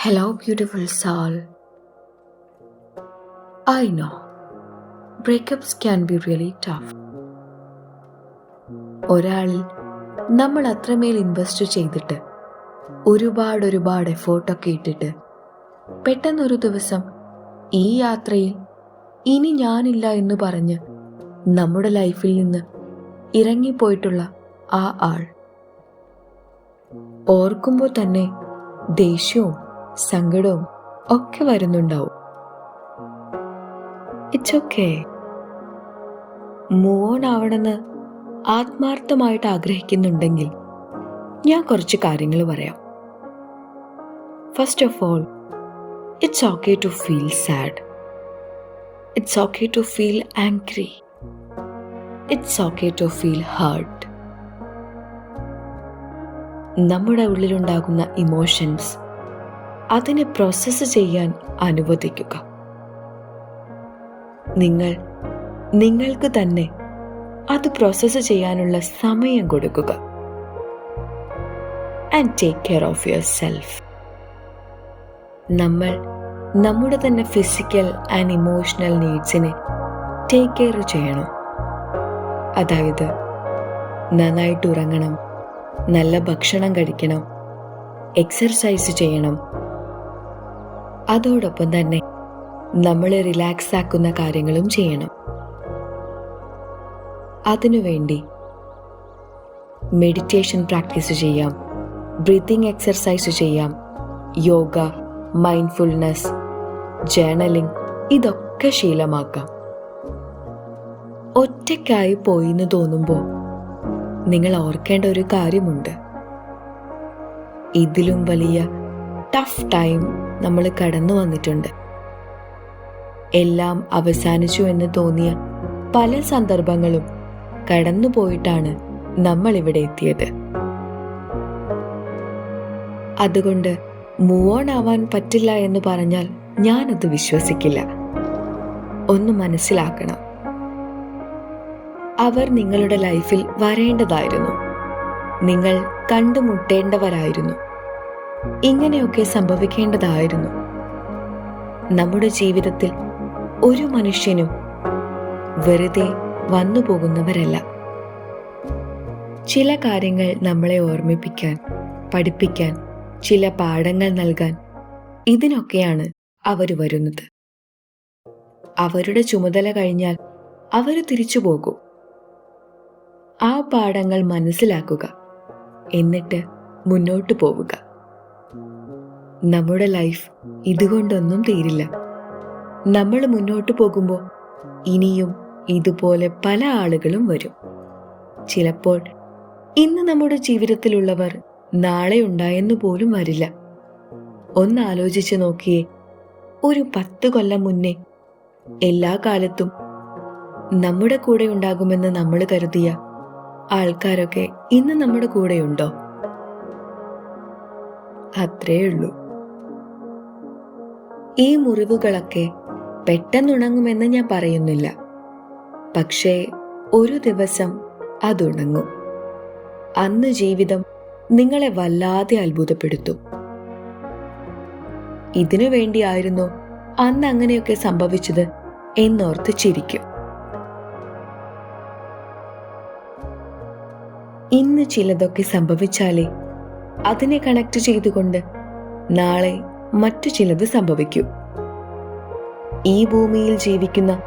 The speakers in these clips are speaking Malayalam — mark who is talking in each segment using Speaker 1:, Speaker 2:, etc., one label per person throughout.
Speaker 1: Hello, beautiful soul. I know breakups can be really tough. ഒരാളിൽ നമ്മൾ അത്രമേൽ ഇൻവെസ്റ്റ് ചെയ്തിട്ട് ഒരുപാട് ഒരുപാട് എഫേർട്ടൊക്കെ ഇട്ടിട്ട് പെട്ടെന്നൊരു ദിവസം ഈ യാത്രയിൽ ഇനി ഞാനില്ല എന്ന് പറഞ്ഞ് നമ്മുടെ ലൈഫിൽ നിന്ന് ഇറങ്ങിപ്പോയിട്ടുള്ള ആ ആൾ ഓർക്കുമ്പോൾ തന്നെ ദേഷ്യവും സങ്കടവും ഒക്കെ വരുന്നുണ്ടാവും. ഇറ്റ്സ് ഓക്കെ മൂവ് ഓൺ ആവണമെന്ന് ആത്മാർത്ഥമായിട്ട് ആഗ്രഹിക്കുന്നുണ്ടെങ്കിൽ ഞാൻ കുറച്ച് കാര്യങ്ങൾ പറയാം. First of all it's okay to feel sad it's okay to feel angry it's okay to feel hurt നമ്മുടെ ഉള്ളിലുണ്ടാകുന്ന ഇമോഷൻസ് അതിനെ പ്രോസസ്സ് ചെയ്യാൻ അനുവദിക്കുക. നിങ്ങൾ നിങ്ങൾക്ക് തന്നെ അത് പ്രോസസ്സ് ചെയ്യാനുള്ള സമയം കൊടുക്കുക. And take care of yourself നമ്മൾ നമ്മുടെ തന്നെ ഫിസിക്കൽ ആൻഡ് ഇമോഷണൽ നീഡ്സിനെ ടേക്ക് കെയർ ചെയ്യണം. അതായത് നന്നായിട്ട് ഉറങ്ങണം നല്ല ഭക്ഷണം കഴിക്കണം എക്സർസൈസ് ചെയ്യണം അതോടൊപ്പം തന്നെ നമ്മളെ റിലാക്സ് ആക്കുന്ന കാര്യങ്ങളും ചെയ്യണം. അതിനുവേണ്ടി മെഡിറ്റേഷൻ പ്രാക്ടീസ് ചെയ്യാം. ബ്രീത്തിങ് എക്സർസൈസ് ചെയ്യാം. യോഗ മൈൻഡ്ഫുൾനെസ് ജേണലിംഗ് ഇതൊക്കെ ശീലമാക്കാം. ഒറ്റയ്ക്കായി പോയിന്ന് തോന്നുമ്പോൾ നിങ്ങൾ ഓർക്കേണ്ട ഒരു കാര്യമുണ്ട്. ഇതിലും വലിയ ടഫ് ടൈം നമ്മൾ കടന്നു വന്നിട്ടുണ്ട്. എല്ലാം അവസാനിച്ചു എന്ന് തോന്നിയ പല സന്ദർഭങ്ങളും കടന്നുപോയിട്ടാണ് നമ്മൾ ഇവിടെ എത്തിയത്. അതുകൊണ്ട് മൂവ് ഓൺ ആവാൻ പറ്റില്ല എന്ന് പറഞ്ഞാൽ ഞാനത് വിശ്വസിക്കില്ല. ഒന്ന് മനസ്സിലാക്കണം. അവർ നിങ്ങളുടെ ലൈഫിൽ വരേണ്ടതായിരുന്നു. നിങ്ങൾ കണ്ടുമുട്ടേണ്ടവരായിരുന്നു. ഇങ്ങനെയൊക്കെ സംഭവിക്കേണ്ടതായിരുന്നു. നമ്മുടെ ജീവിതത്തിൽ ഒരു മനുഷ്യനും വെറുതെ വന്നു പോകുന്നവരല്ല. ചില കാര്യങ്ങൾ നമ്മളെ ഓർമ്മിപ്പിക്കാൻ പഠിപ്പിക്കാൻ ചില പാഠങ്ങൾ നൽകാൻ ഇതിനൊക്കെയാണ് അവർ വരുന്നത്. അവരുടെ ചുമതല കഴിഞ്ഞാൽ അവർ തിരിച്ചു പോകും. ആ പാഠങ്ങൾ മനസ്സിലാക്കുക എന്നിട്ട് മുന്നോട്ട് പോവുക. നമ്മുടെ ലൈഫ് ഇതുകൊണ്ടൊന്നും തീരില്ല. നമ്മൾ മുന്നോട്ട് പോകുമ്പോൾ ഇനിയും ഇതുപോലെ പല ആളുകളും വരും. ചിലപ്പോൾ ഇന്ന് നമ്മുടെ ജീവിതത്തിലുള്ളവർ നാളെ ഉണ്ടായെന്ന് പോലും വരില്ല. ഒന്ന് ആലോചിച്ച് നോക്കിയേ ഒരു പത്ത് കൊല്ലം മുന്നേ എല്ലാ കാലത്തും നമ്മുടെ കൂടെ ഉണ്ടാകുമെന്ന് നമ്മൾ കരുതിയ ആൾക്കാരൊക്കെ ഇന്ന് നമ്മുടെ കൂടെയുണ്ടോ അത്രേ ഉള്ളൂ. ഈ മുറിവുകളൊക്കെ പെട്ടെന്നുണങ്ങുമെന്ന് ഞാൻ പറയുന്നില്ല. പക്ഷേ ഒരു ദിവസം അതുണങ്ങും. അന്ന് ജീവിതം നിങ്ങളെ വല്ലാതെ അത്ഭുതപ്പെടുത്തും. ഇതിനു വേണ്ടിയായിരുന്നു അന്ന് അങ്ങനെയൊക്കെ സംഭവിച്ചത് എന്നോർത്ത് ചിരിക്കും. ഇന്ന് ചിലതൊക്കെ സംഭവിച്ചാലേ അതിനെ കണക്ട് ചെയ്തുകൊണ്ട് നാളെ മറ്റു ചിലത് സംഭവിക്കൂ. ഈ ഭൂമിയിൽ ജീവിക്കുന്ന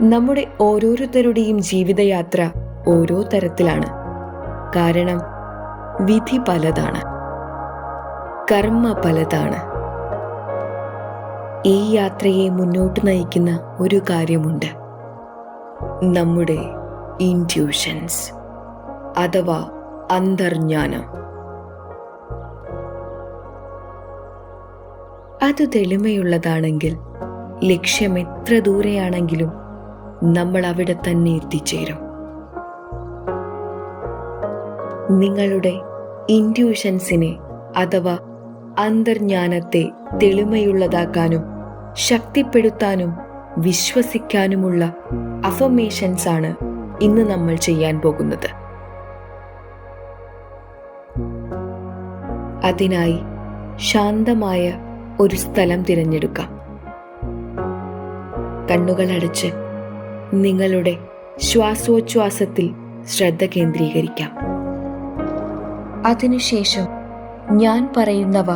Speaker 1: നമ്മുടെ ഓരോരുത്തരുടെയും ജീവിതയാത്ര ഓരോ തരത്തിലാണ്. കാരണം വിധി പലതാണ്. കർമ്മ പലതാണ്. ഈ യാത്രയെ മുന്നോട്ട് നയിക്കുന്ന ഒരു കാര്യമുണ്ട്. നമ്മുടെ ഇന്റ്യൂഷൻസ് അഥവാ അന്തർജ്ഞാനം. അത് തെളിമയുള്ളതാണെങ്കിൽ ലക്ഷ്യം എത്ര ദൂരെയാണെങ്കിലും നമ്മൾ അവിടെ തന്നെ എത്തിച്ചേരും. നിങ്ങളുടെ ഇൻഡ്യൂഷൻസിനെ അഥവാ അന്തർജ്ഞാനത്തെ തെളിമയുള്ളതാക്കാനും ശക്തിപ്പെടുത്താനും വിശ്വസിക്കാനുമുള്ള അഫർമേഷൻസ് ആണ് ഇന്ന് നമ്മൾ ചെയ്യാൻ പോകുന്നത്. അതിനായി ശാന്തമായ ഒരു സ്ഥലം തിരഞ്ഞെടുക്കാം. കണ്ണുകൾ അടച്ച് നിങ്ങളുടെ ശ്വാസോച്ഛ്വാസത്തിൽ ശ്രദ്ധ കേന്ദ്രീകരിക്കാം. അതിനുശേഷം ഞാൻ പറയുന്നവ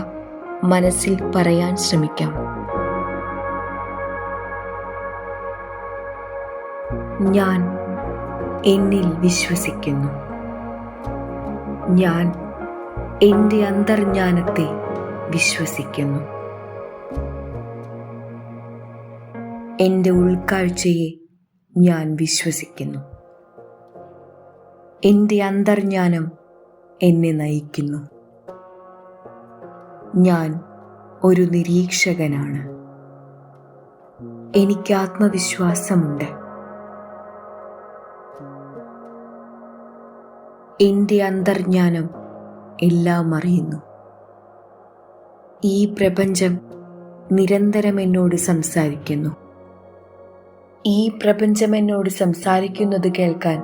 Speaker 1: മനസ്സിൽ പറയാൻ ശ്രമിക്കാം. ഞാൻ എന്നിൽ വിശ്വസിക്കുന്നു. ഞാൻ എന്റെ അന്തർജ്ഞാനത്തെ വിശ്വസിക്കുന്നു. എന്റെ ഉൾക്കാഴ്ചയെ ഞാൻ വിശ്വസിക്കുന്നു. എന്റെ അന്തർജ്ഞാനം എന്നെ നയിക്കുന്നു. ഞാൻ ഒരു നിരീക്ഷകനാണ്. എനിക്ക് ആത്മവിശ്വാസമുണ്ട്. എന്റെ അന്തർജ്ഞാനം എല്ലാം അറിയുന്നു. ഈ പ്രപഞ്ചം നിരന്തരം എന്നോട് സംസാരിക്കുന്നു. ഈ പ്രപഞ്ചം എന്നോട് സംസാരിക്കുന്നത് കേൾക്കാൻ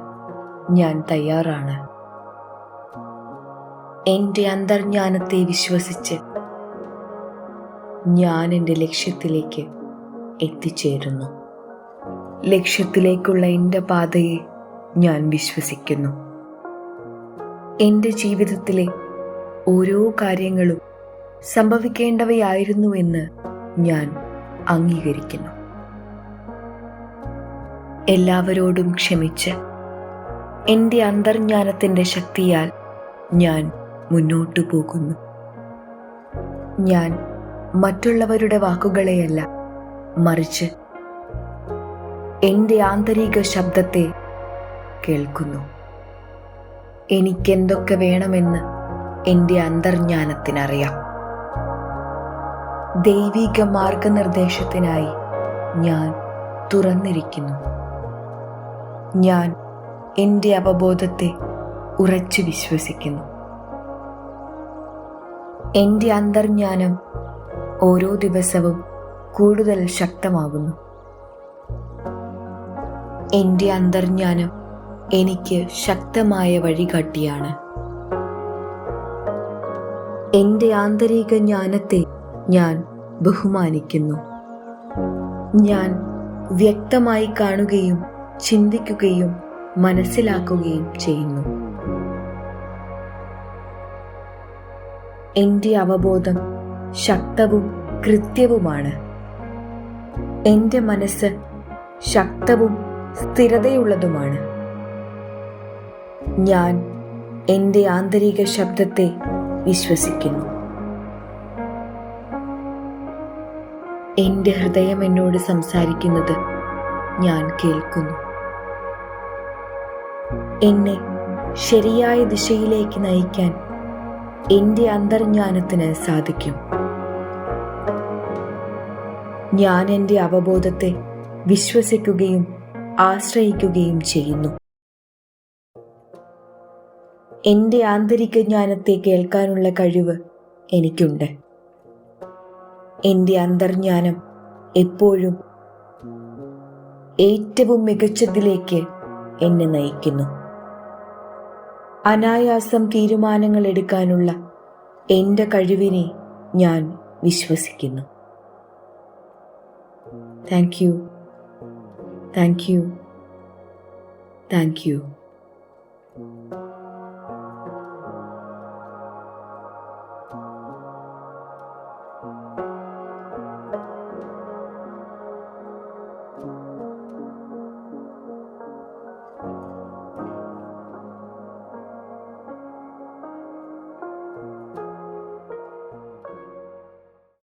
Speaker 1: ഞാൻ തയ്യാറാണ്. എന്റെ അന്തർജ്ഞാനത്തെ വിശ്വസിച്ച് ഞാൻ എന്റെ ലക്ഷ്യത്തിലേക്ക് എത്തിച്ചേരുന്നു. ലക്ഷ്യത്തിലേക്കുള്ള എന്റെ പാതയെ ഞാൻ വിശ്വസിക്കുന്നു. എന്റെ ജീവിതത്തിലെ ഓരോ കാര്യങ്ങളും സംഭവിക്കേണ്ടവയായിരുന്നുവെന്ന് ഞാൻ അംഗീകരിക്കുന്നു. എല്ലാവരോടും ക്ഷമിച്ച്. എന്റെ അന്തർജ്ഞാനത്തിന്റെ ശക്തിയാൽ ഞാൻ മുന്നോട്ടു പോകുന്നു. ഞാൻ മറ്റുള്ളവരുടെ വാക്കുകളെയല്ല മറിച്ച് എന്റെ ആന്തരിക ശബ്ദത്തെ കേൾക്കുന്നു. എനിക്കെന്തൊക്കെ വേണമെന്ന് എന്റെ അന്തർജ്ഞാനത്തിനറിയാം. ദൈവിക മാർഗനിർദ്ദേശത്തിനായി ഞാൻ തുറന്നിരിക്കുന്നു. ഞാൻ എന്റെ അവബോധത്തെ ഉറച്ചു വിശ്വസിക്കുന്നു. എന്റെ അന്തർജ്ഞാനം ഓരോ ദിവസവും കൂടുതൽ ശക്തമാകുന്നു. എന്റെ അന്തർജ്ഞാനം എനിക്ക് ശക്തമായ വഴികാട്ടിയാണ്. എന്റെ ആന്തരിക ജ്ഞാനത്തെ ഞാൻ ബഹുമാനിക്കുന്നു. ഞാൻ വ്യക്തമായി കാണുകയും ചിന്തിക്കുകയും മനസ്സിലാക്കുകയും ചെയ്യുന്നു. എന്റെ അവബോധം ശക്തവും കൃത്യവുമാണ്. എന്റെ മനസ്സ് ശക്തവും സ്ഥിരതയുള്ളതുമാണ്. ഞാൻ എന്റെ ആന്തരിക ശബ്ദത്തെ വിശ്വസിക്കുന്നു. എന്റെ ഹൃദയം എന്നോട് സംസാരിക്കുന്നത് ഞാൻ കേൾക്കുന്നു. എന്നെ ശരിയായ ദിശയിലേക്ക് നയിക്കാൻ എന്റെ അന്തർജ്ഞാനത്തിന് സാധിക്കും. ഞാൻ എന്റെ അവബോധത്തെ വിശ്വസിക്കുകയും ആശ്രയിക്കുകയും ചെയ്യുന്നു. എന്റെ ആന്തരിക ജ്ഞാനത്തെ കേൾക്കാനുള്ള കഴിവ് എനിക്കുണ്ട്. എന്റെ അന്തർജ്ഞാനം എപ്പോഴും ഏറ്റവും മികച്ചതിലേക്ക് എന്നെ നയിക്കുന്നു. അനായാസം തീരുമാനങ്ങൾ എടുക്കാനുള്ള എന്റെ കഴിവിനെ ഞാൻ വിശ്വസിക്കുന്നു. Thank you. Thank you. Thank you.